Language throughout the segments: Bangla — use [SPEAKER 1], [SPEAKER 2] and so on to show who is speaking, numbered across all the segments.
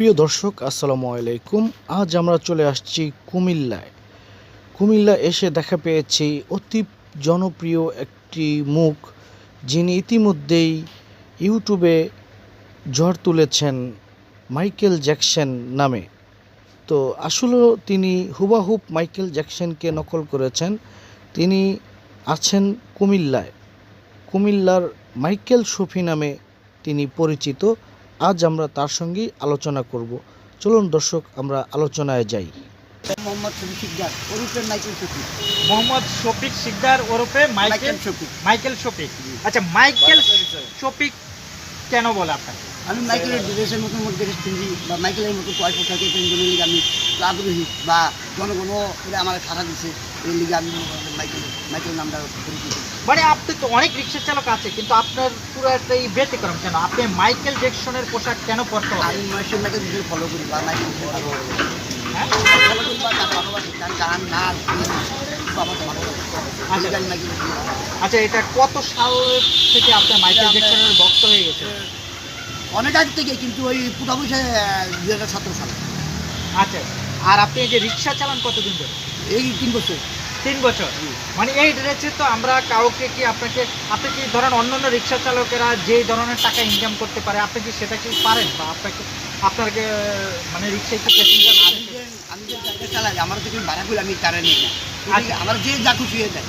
[SPEAKER 1] প্রিয় দর্শক, আসসালামু আলাইকুম। আজ আমরা চলে আসছি কুমিল্লায়। কুমিল্লা এসে দেখা পেয়েছি অতি জনপ্রিয় একটি মুখ, যিনি ইতিমধ্যেই ইউটিউবে ঝড় তুলেছেন মাইকেল জ্যাকসন নামে। তো আসলেও তিনি হুবাহুব মাইকেল জ্যাকসনকে নকল করেছেন। তিনি আছেন কুমিল্লায়। কুমিল্লার মাইকেল শফি নামে তিনি পরিচিত। আজ আমরা তার সঙ্গেই আলোচনা করব। চলুন দর্শক আমরা আলোচনায় যাই।
[SPEAKER 2] মোহাম্মদ শফি সিকদার ওরফে মাইকেল শফি
[SPEAKER 3] মোহাম্মদ শফিক সিকদার ওরফে Michael
[SPEAKER 2] Michael Shafi
[SPEAKER 3] Michael Shafiq. আচ্ছা মাইকেল শফিক কেন বলে আপনাকে?
[SPEAKER 2] আমি মাইকেলের ড্রেসের মতো মধ্যে ড্রেস কিনছি বা মাইকেলের মতো কয় পোশাকে আমি আগ্রহী বা জনগণ এটা আমার সারা দিচ্ছে। এই লিগে আমি মাইকেল মাইকেল নামটা পরিচিত।
[SPEAKER 3] মানে আপনি তো অনেক রিক্সা চালক আছে কিন্তু আপনার পুরো একটা এই ব্যতিক্রম কেন? আপনি মাইকেল জ্যাকসনের পোশাক কেন পরতে হবে?
[SPEAKER 2] আমি মাইকেল মাইকেল দুজন ফলো করি বা মাইকেল
[SPEAKER 3] হ্যাঁ?
[SPEAKER 2] ফলো করি বা তার ভালোবাসি তার গান নাচ সব আমার ভালো লাগে এই লিগে আমি মাইকেল
[SPEAKER 3] আচ্ছা এটা কত সাল থেকে আপনি মাইকেল জ্যাকসনের ভক্ত হয়ে গেছে
[SPEAKER 2] অনেক আগে থেকে কিন্তু ওই পয়সা দুই হাজার সতেরো সালে।
[SPEAKER 3] আচ্ছা। আর আপনি এই যে রিক্সা চালান কতদিন ধরে?
[SPEAKER 2] এই তিন বছর।
[SPEAKER 3] তিন বছর। মানে এই ড্রেসে তো আমরা কাউকে কি আপনাকে আপনি কি ধরেন অন্যান্য রিক্সা চালকেরা যে ধরনের টাকা ইনকাম করতে পারে আপনি কি সেটা কি পারেন? বা আপনাকে আপনাকে মানে রিক্সায় কি প্যাসেঞ্জার
[SPEAKER 2] আমি যে আমি চালাই আমার থেকে ভাড়া করে আমি তারা নিই না।
[SPEAKER 3] আচ্ছা।
[SPEAKER 2] আমার যে যা খুশি হয়ে দেয়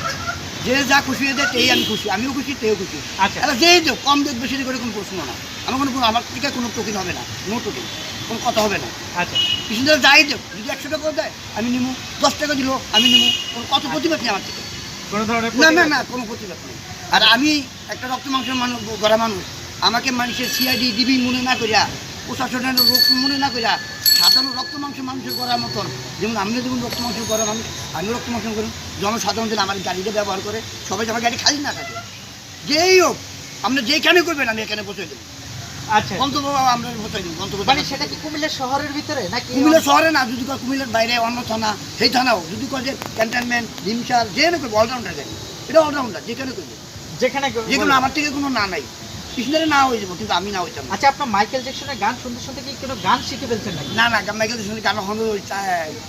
[SPEAKER 2] যে যা খুশি হয়ে দেয় তেই আমি খুশি আমিও খুশি তেও খুশি।
[SPEAKER 3] আচ্ছা।
[SPEAKER 2] এবার যে কম দেখ বেশি করে কোনো প্রশ্ন না। আমার কোনো কোনো- আমার থেকে কোনো টোকেন হবে না নো টোকেন কোনো কথা হবে না।
[SPEAKER 3] আচ্ছা।
[SPEAKER 2] কিছু দিন যাই দেখ যদি একশো টাকা দেয় আমি নিবো দশ টাকা দিল আমি নিবো কোনো কত প্রতিবাদ নেই আমার থেকে।
[SPEAKER 3] কোনো ধরনের
[SPEAKER 2] না না না কোনো প্রতিবাদ নেই। আর আমি একটা রক্ত মাংসের মানুষ গড়া মানুষ। আমাকে মানুষের সিআইডি ডিবি মনে না করিয়া প্রশাসনের রোগ মনে না করিয়া সাধারণ রক্ত মাংস মানুষের করার মতন। যেমন আমিও যেমন রক্ত মাংস করা মানুষ আমিও রক্ত মাংস করি। জনসাধারণ যেন আমার গাড়িটা ব্যবহার করে সবাই আমার গাড়ি খালি না থাকে। যেই হোক আপনি যেখানে করবেন আমি এখানে বসে দেবো
[SPEAKER 3] আচ্ছা।
[SPEAKER 2] গন্তব্য আমরা বসে দিই গন্তব্য
[SPEAKER 3] মানে সেটা কি কুমিল্লা শহরের ভিতরে নাকি
[SPEAKER 2] কুমিল্লা শহরে না যদি কুমিল্লার বাইরে অন্য থানা সেই থানাও। যদি কয় যে ক্যান্টনমেন্ট ডিমসার যেখানে করবে অলরাউন্ডার যায় এটা অলরাউন্ডার যেখানে করবে
[SPEAKER 3] যেখানে
[SPEAKER 2] যেগুলো আমার থেকে কোনো না নাই। কৃষ্ণের না হয়ে যাব কিন্তু আমি না হইতাম।
[SPEAKER 3] আচ্ছা আপনার মাইকেল জ্যাকসনের গান শুনতে শুনতে কি কোনো গান শিখে ফেলছেন
[SPEAKER 2] না না মাইকেল গান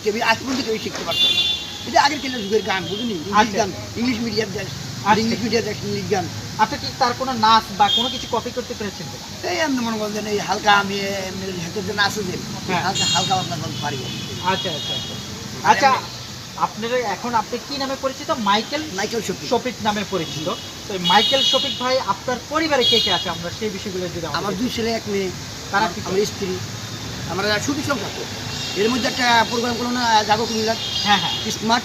[SPEAKER 2] কেউ আজ পর্যন্ত কেউ শিখতে না। এটা আগের কেলে যুগের গান ইংলিশ
[SPEAKER 3] আচ্ছা।
[SPEAKER 2] গান ইংলিশ মিডিয়াম
[SPEAKER 3] আচ্ছা।
[SPEAKER 2] ইংলিশ মিডিয়াম ইংলিশ গান।
[SPEAKER 3] আপনি কি তার কোনো নাচ বা কোনো কিছু কপি করতে পেরেছেন
[SPEAKER 2] এই আমি মনে করেন এই হালকা আমি জন্য আসে যে। হালকা হালকা আপনার পারি।
[SPEAKER 3] আচ্ছা আচ্ছা আচ্ছা। আচ্ছা আপনার এখন আপনি কি নামে পরিচিত? মাইকেল
[SPEAKER 2] মাইকেল শফি
[SPEAKER 3] শফিক নামে পরিচিত। তো মাইকেল শফিক ভাই আপনার পরিবারে কে কে আছে? আমরা সেই বিষয়গুলো যদি
[SPEAKER 2] আমার দুই ছেলে এক মেয়ে
[SPEAKER 3] তারা
[SPEAKER 2] আমার-
[SPEAKER 3] কি
[SPEAKER 2] আমার স্ত্রী। আমরা সুখী তো। এর মধ্যে একটা প্রোগ্রাম করল না যাব কুমিল্লা
[SPEAKER 3] হ্যাঁ হ্যাঁ।
[SPEAKER 2] স্মার্ট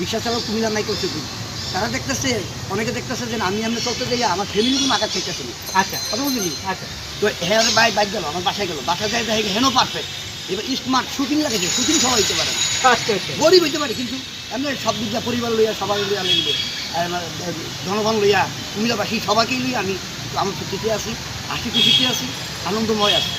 [SPEAKER 2] রিক্সা চালক কুমিল্লা মাইকেল চৌধুরী তারা দেখতেছে অনেকে দেখতেছে যে আমি আমি চলতে যাই আমার ফ্যামিলি কোনো আঘাত খাইতেছে না।
[SPEAKER 3] আচ্ছা।
[SPEAKER 2] কথা বুঝলি
[SPEAKER 3] আচ্ছা।
[SPEAKER 2] তো হ্যাঁ বাইক বাইক গেল আমার বাসায় গেল। বাসায় যাই দেখে হেনো পারফেক্ট এবার স্মার্ট শুটিং লাগেছে শুটিং সবাই হইতে পারে না।
[SPEAKER 3] আচ্ছা আচ্ছা।
[SPEAKER 2] গরিব হইতে পারে কিন্তু এমনি সব দিক দিয়ে পরিবার লইয়া সবাই লইয়া লাগবে জনগণ লইয়া কুমিল্লাবাসী সবাইকেই লইয়া আমি আমার খুশিতে আছি হাসি খুশিতে আছি আনন্দময় আছি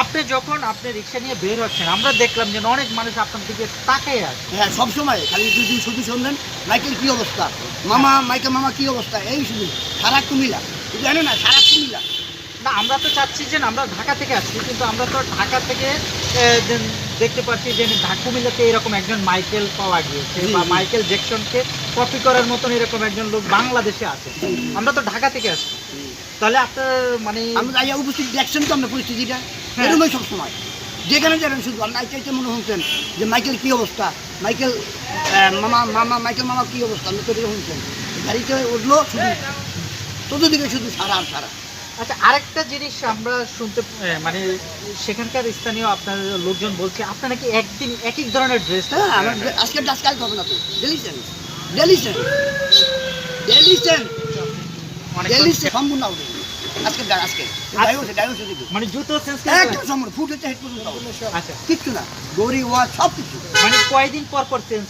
[SPEAKER 3] আপনি যখন আপনি রিক্সা নিয়ে বের হচ্ছেন আমরা দেখলাম যে অনেক মানুষ আপনার দিকে তাকিয়ে আছে।
[SPEAKER 2] হ্যাঁ সব সময়। খালি দুদিন শুধু শুনলেন মাইকেল কি অবস্থা? মামা মাইকেল মামা কি অবস্থা? এই শুধু সারা কুমিলা জানো না সারা কুমিল্লা।
[SPEAKER 3] না আমরা তো চাচ্ছি যে আমরা ঢাকা থেকে আসছি কিন্তু আমরা তো ঢাকা থেকে দেখতে পাচ্ছি যে ঢাকা কুমিল্লাতে এরকম একজন মাইকেল পাওয়া গিয়েছে বা মাইকেল জ্যাকসনকে কপি করার মতন এরকম একজন লোক বাংলাদেশে আছে। আমরা তো ঢাকা থেকে আসছি। তাহলে আপনার মানে
[SPEAKER 2] আমরা যাইয়া উপস্থিত দেখছেন তো আমরা পরিস্থিতিটা। এরকমই সব সময় যেখানে যাবেন শুধু আর চাইতে মনে শুনছেন যে মাইকেল কি অবস্থা? মাইকেল মামা মামা মাইকেল মামা কি অবস্থা? আমি তো শুনছেন গাড়িতে উঠল শুধু চতুর্দিকে শুধু সারা আর সারা।
[SPEAKER 3] আচ্ছা আরেকটা জিনিস আমরা শুনতে মানে সেখানকার স্থানীয় আপনার লোকজন বলছে আপনার নাকি একদিন এক এক ধরনের ড্রেস
[SPEAKER 2] হ্যাঁ আজকে ডাস কাল হবে না তো। ডেলিসেন ডেলিসেন ডেলিসেন ডেলিসেন সম্পূর্ণ হবে আজকে আজকে। দেখি।
[SPEAKER 3] মানে জুতো চেঞ্জ
[SPEAKER 2] একদম সম্পূর্ণ ফুট হচ্ছে হেড পর্যন্ত
[SPEAKER 3] আচ্ছা।
[SPEAKER 2] কিচ্ছু না ওয়া সব কিছু
[SPEAKER 3] মানে কয়দিন পর পর চেঞ্জ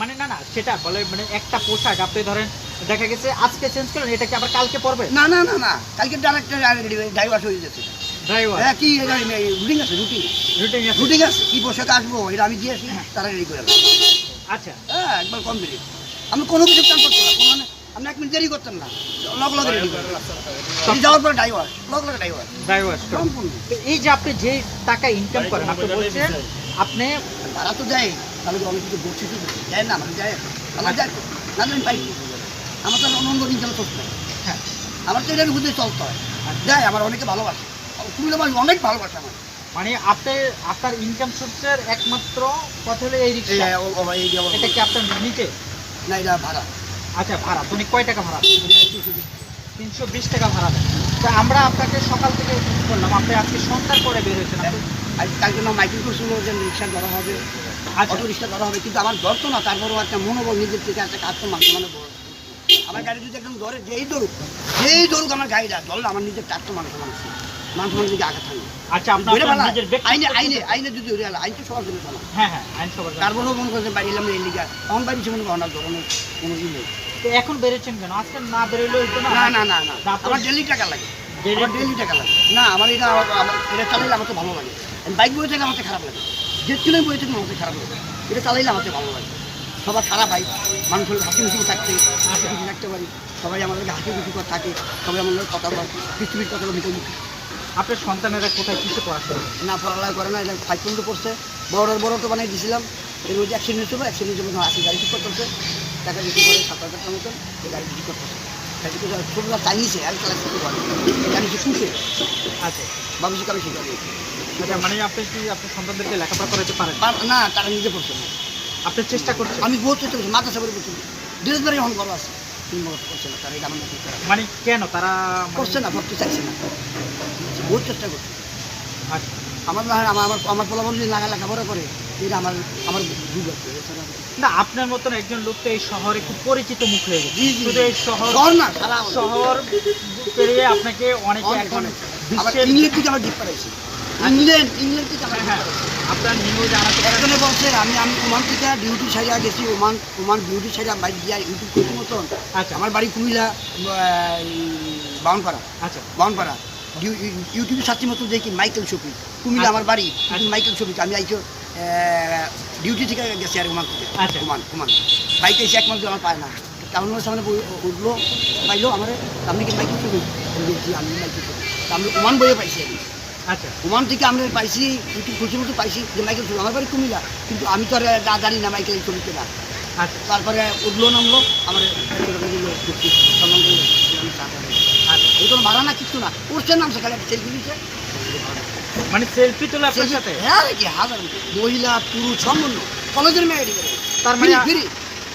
[SPEAKER 3] মানে না না সেটা বলে মানে একটা পোশাক আপনি ধরেন দেখা গেছে আজকে চেঞ্জ করলেন এটা কি আবার কালকে পরবে?
[SPEAKER 2] না না না না কালকে ডাইরেক্টর ডাইভার্স হয়ে যাচ্ছে
[SPEAKER 3] ড্রাইভার
[SPEAKER 2] হ্যাঁ কি রুটিং আছে রুটিং
[SPEAKER 3] রুটিন
[SPEAKER 2] রুটিং আছে কি পোশাক আসব এটা আমি দিয়েছি তারা রেডি করে।
[SPEAKER 3] আচ্ছা।
[SPEAKER 2] হ্যাঁ একবার কমপ্লিট। আমি কোনো কিছু করতে না। কোনো মানে আপনি এক মিনিট দেরি করতেন না। লগ লগে রেডি করেন যাওয়ার পরে ড্রাইভার লগ লগে ড্রাইভার
[SPEAKER 3] ড্রাইভার এই যে আপনি যে টাকা ইনকাম করেন আপনি বলছেন আপনি
[SPEAKER 2] তারা তো দেয় তাহলে অনেক কিছু বলছি তো। দেয় না মানে দেয়। আমার তো। না দিলে আমি পাই আমার তো অনন্য ইনকাম চলতে হয়।
[SPEAKER 3] হ্যাঁ।
[SPEAKER 2] আমার তো এটার বুঝে চলতে হয়। দেয় আমার অনেকে ভালোবাসে। কুমিল্লা মানুষ অনেক ভালোবাসে আমার
[SPEAKER 3] মানে আপনি আপনার ইনকাম সোর্সের একমাত্র পথ হলো এই রিক্সা। এটা কি আপনার নিচে
[SPEAKER 2] না এটা ভাড়া।
[SPEAKER 3] আচ্ছা ভাড়া। তুমি কয় টাকা ভাড়া তিনশো বিশ টাকা ভাড়া দেন তো আমরা আপনাকে সকাল থেকে করলাম। আপনি আজকে সন্ধ্যার পরে বের হয়েছেন।
[SPEAKER 2] তার জন্য মাইকিং করছিল যে রিক্সা ধরা হবে।
[SPEAKER 3] আচ্ছা।
[SPEAKER 2] অটো রিক্সা ধরা হবে। কিন্তু আমার ধরতো না। তারপরেও একটা মনোবল নিজের থেকে একটা কাজ তো মানতে মানে বড়। আমার গাড়ি যদি একদম ধরে যেই ধরুক যেই ধরুক আমার গাড়িটা ধরলে আমার নিজের চারটো মানুষ মানুষ মানুষ মানুষ দিকে আঘাত
[SPEAKER 3] আচ্ছা
[SPEAKER 2] আইনে আইনে আইনে যদি আইন তো সবার জন্য
[SPEAKER 3] হ্যাঁ হ্যাঁ আইন সবার
[SPEAKER 2] তারপরেও মনে করছে বাড়ি এলাম এই লিগা তখন বাড়ি মনে করেন ধরনের কোনো ই নেই।
[SPEAKER 3] তো এখন বেরোচ্ছেন কেন? আজকে না বেরোলে না?
[SPEAKER 2] না না না আমার ডেলি টাকা লাগে। আমার ডেলি টাকা লাগে। না আমার এটা এটা চালাইলে আমার তো ভালো লাগে। বাইক বই থেকে আমার খারাপ লাগে। যে কিনে বই থেকে আমার খারাপ লাগে। এটা চালাইলে আমার ভালো লাগে। সবার খারাপ হয় মানুষ হলে হাসি থাকতে হাসি খুশি থাকতে পারি। সবাই আমাদেরকে হাসি খুশি করে থাকে। সবাই আমাদের কথা বলে পৃথিবীর কথা মুখে মুখে।
[SPEAKER 3] আপনার সন্তানেরা কোথায় কিছু পড়াশোনা করে?
[SPEAKER 2] না পড়ালেখা করে না এটা ফাইভ পর্যন্ত পড়ছে। বড়োর বড় তো বানিয়ে দিয়েছিলাম। এর মধ্যে অ্যাক্সিডেন্ট হয়েছিল অ্যাক্সিডেন্ট হয়েছিল আসি গাড়ি ঠিক করতেছে টাকা বেশি করে সাত হাজার টাকা মতন এই গাড়ি ঠিক করতেছে গাড়ি ছোটরা আর চালা শিখতে পারে গাড়ি শিখুছে
[SPEAKER 3] আচ্ছা।
[SPEAKER 2] বাবুজি কারও শিখাবে
[SPEAKER 3] আচ্ছা মানে আপনি কি আপনার সন্তানদেরকে লেখাপড়া করাতে পারেন?
[SPEAKER 2] না তারা নিজে পড়ছে না।
[SPEAKER 3] আপনি চেষ্টা করছেন?
[SPEAKER 2] আমি বহুত চেষ্টা করছি মাথা সাবরে করছি ড্রেসবারি এখন ভালো আছে। করছে না তারা এটা আমার
[SPEAKER 3] মানে কেন? তারা
[SPEAKER 2] করছে না পড়তে চাইছে না। বহুত চেষ্টা করছি।
[SPEAKER 3] আচ্ছা।
[SPEAKER 2] আমার না আমার আমার আমার ফলাফল যদি লাগা লেখাপড়া করে এটা আমার আমার যুগ আছে।
[SPEAKER 3] না আপনার মতন একজন লোক তো এই শহরে খুব পরিচিত মুখ হয়ে গেছে। শুধু এই শহর
[SPEAKER 2] না সারা
[SPEAKER 3] শহর পেরিয়ে আপনাকে অনেকে এখন বিশ্বের
[SPEAKER 2] ইংল্যান্ড থেকে আমার গিফট পাঠাইছি। ইংল্যান্ড ইংল্যান্ড থেকে আমার
[SPEAKER 3] হ্যাঁ, হ্যাঁ। আপনার নিউজ জানাতে
[SPEAKER 2] একজনে বলছে আমি আমি ওমান থেকে ডিউটি সাইডে গেছি ওমান ওমান ডিউটি সাইডে বাইক দিয়ে ইউটিউব করছি মতন।
[SPEAKER 3] আচ্ছা।
[SPEAKER 2] আমার বাড়ি কুমিল্লা বাউনপাড়া
[SPEAKER 3] আচ্ছা।
[SPEAKER 2] বাউনপাড়া ইউটিউবে সাথী মতো দেখি মাইকেল শফি কুমিল্লা আমার বাড়ি
[SPEAKER 3] আচ্ছা।
[SPEAKER 2] মাইকেল শফি আমি আইছো ডিউটি থেকে গেছি আর ওমান থেকে।
[SPEAKER 3] আচ্ছা।
[SPEAKER 2] ওমান বাইকে এসে এক মাস আমার পায় না। কারণ সামনে উঠল পাইলো আমার আপনি কি মাইকেল শফি আমি বলছি, আমি মাইকেল শফি আমি ওমান বইয়ে পাইছি আমি।
[SPEAKER 3] আচ্ছা।
[SPEAKER 2] ওমান থেকে আমরা পাইছি ইউটিউব খুঁজে মতো পাইছি যে মাইকেল ছবি আমার বাড়ি কুমিল্লা। কিন্তু আমি তো আর জানি না মাইকেল ছবিতে না।
[SPEAKER 3] আচ্ছা।
[SPEAKER 2] তারপরে উঠল নামলো আমার সম্মান করল আমি চা খাব। না কিছু না। উঠছে নামছে খালি একটা সেলফি দিচ্ছে
[SPEAKER 3] মানে সেলফি তোলা আপনার সাথে?
[SPEAKER 2] হ্যাঁ কি হাজার মহিলা পুরুষ সম্পূর্ণ। কলেজের মেয়ে
[SPEAKER 3] তার মানে
[SPEAKER 2] ফ্রি।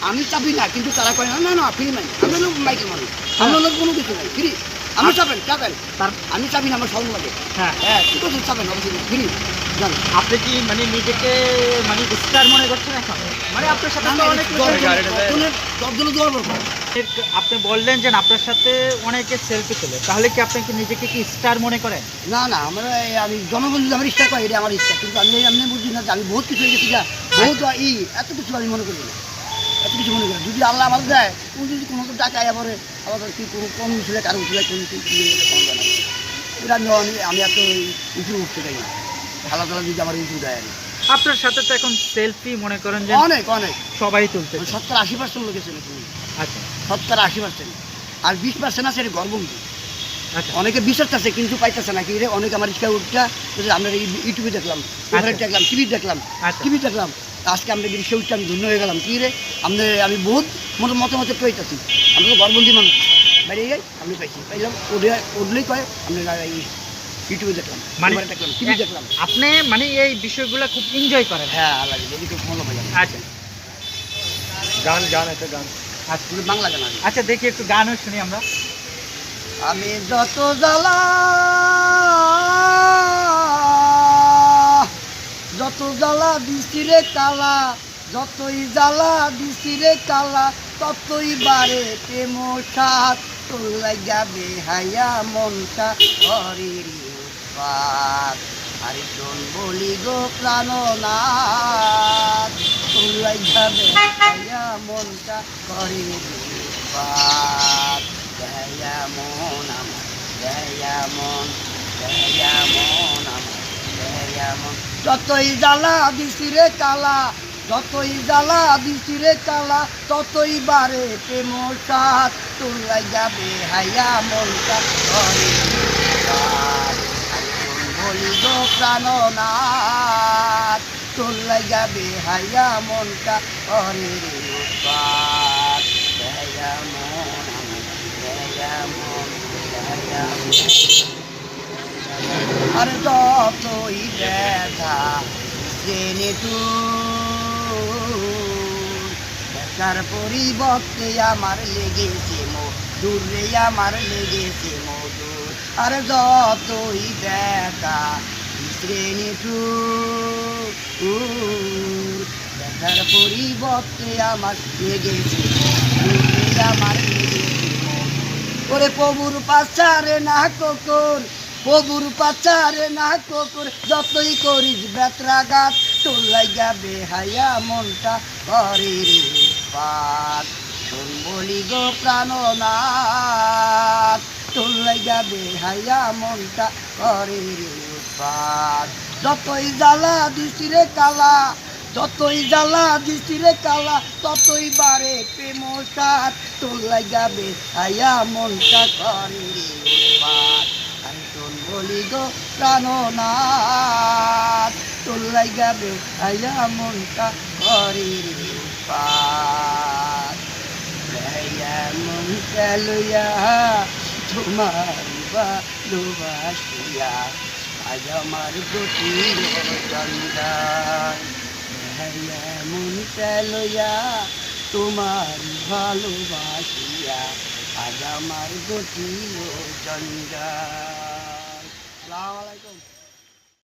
[SPEAKER 2] আমি চাপি না কিন্তু তারা কয় না না ফ্রি নাই। আমি লোক মাইকেল মানুষ আমি লোক কোনো কিছু নাই। ফ্রি। আমি চাপেন চাপেন।
[SPEAKER 3] তার
[SPEAKER 2] আমি চাপি না আমার সরম লাগে।
[SPEAKER 3] হ্যাঁ।
[SPEAKER 2] হ্যাঁ ঠিক আছে চাপেন অবশ্যই। ফ্রি।
[SPEAKER 3] আপনি কি মানে নিজেকে মানে স্টার মনে করছেন এখন? মানে আপনার সাথে অনেক আপনি বললেন যে আপনার সাথে অনেকে সেলফি তোলে। তাহলে কি আপনি কি নিজেকে কি স্টার মনে করেন?
[SPEAKER 2] না না আমরা আমি জনগণ যদি আমার ইচ্ছা করে এটা আমার ইচ্ছা কিন্তু আমি আমি বুঝি না যে আমি বহুত কিছু হয়ে গেছি যা বহুত ই এত কিছু আমি মনে করি না। এত কিছু মনে করি যদি আল্লাহ আমার দেয় ও যদি কোনো তো টাকা আয়া পরে আবার কি কোনো কম উঠলে কারও উঠলে কোন এটা আমি আমি- এত উঁচু উঠতে চাই না। আল্লাহ তালা যদি আমার উঁচু দেয় আমি
[SPEAKER 3] আপনার সাথে তো এখন সেলফি মনে করেন যে
[SPEAKER 2] অনেক অনেক।
[SPEAKER 3] সবাই তুলতে
[SPEAKER 2] সত্তর আশি পার্সেন্ট লোক তুমি
[SPEAKER 3] আচ্ছা।
[SPEAKER 2] সত্তর আশি পার্সেন্ট আর বিশ পার্সেন্ট আছে এটা গর্ভবতী।
[SPEAKER 3] আচ্ছা।
[SPEAKER 2] অনেকে বিশ্বাস আছে কিন্তু পাইতেছে না। কি রে অনেকে আমার ইচ্ছা উঠটা আমরা ইউটিউবে দেখলাম দেখলাম টিভি দেখলাম
[SPEAKER 3] আচ্ছা।
[SPEAKER 2] টিভি দেখলাম। আজকে আমরা রিক্সা উঠতে আমি ধন্য হয়ে গেলাম। কি রে? আমরা আমি বহুত মতো মতো মতো পেয়েছি আমরা তো গর্ভবতী মানুষ। বাইরে যাই আমি পাইছি পাইলাম উঠে উঠলেই কয় আমরা ইউটিউবে দেখলাম।
[SPEAKER 3] মানে
[SPEAKER 2] দেখলাম টিভি দেখলাম।
[SPEAKER 3] আপনি মানে এই বিষয়গুলো খুব এনজয় করেন।
[SPEAKER 2] হ্যাঁ আল্লাহ এদিকে মনে হয়
[SPEAKER 3] আচ্ছা।
[SPEAKER 1] গান গান একটা গান।
[SPEAKER 2] কিন্তু বাংলা গান
[SPEAKER 3] আচ্ছা দেখি একটু গানও শুনি আমরা।
[SPEAKER 2] আমি যত জ্বালা যত জ্বালা দিছি রে কালা যতই জ্বালা দিছি রে কালা ততই বারে প্রেম সাত তোর লাগাবে হায়া মনটা হরির উৎপাত। আরেকজন বলি গো প্রাণনাথ। তোর লাগাবে হায়া মনটা হরির উৎপাত জয়া মন আমার জয়া মন যতই জ্বালা দিছি রে কালা যতই জ্বালা দিছিরে কালা ততই বারে প্রেম সাত তোলাই যাবে, হাইয়া মনটা করে। একজন বলিল প্রাণনাথ তোলাই যাবে হাইয়া মনটা মন মন মন। আর যতই ব্যথা জেনে তু ব্যথার পরিবর্তে আমার লেগেছে মধুরে আমার লেগেছে মধুর আর যতই ব্যথা শ্রেণি ব্যথার পরিবর্তে আমার লেগেছে আমার ওরে প্রভুর পাচারে না কোকর, প্রভুর পাচারে না কোকর, যতই করিস বেত্রাঘাত তোর যাবে হাইয়া মনটা করে রে পাত শোন বলি গো প্রাণনাথ, তোর যাবে হাইয়া মনটা করে রে পাত যতই জ্বালা দিছিরে কালা, যতই জ্বালা দিছিরে কালা, ততই বারে প্রেম সাত তোর লাগাবে আয়া মনটা করে আমি তোর বলি গো প্রাণনাথ। তোর লাগাবে আয়া মনটা করে মনটা লইয়া তোমার ভালোবাসিয়া আজ আমার গতির চন্দান হাইয়া মনটা লইয়া তোমার ভালোবাসিয়া আজ আমার গতি জঞ্জাল। আলাইকুম।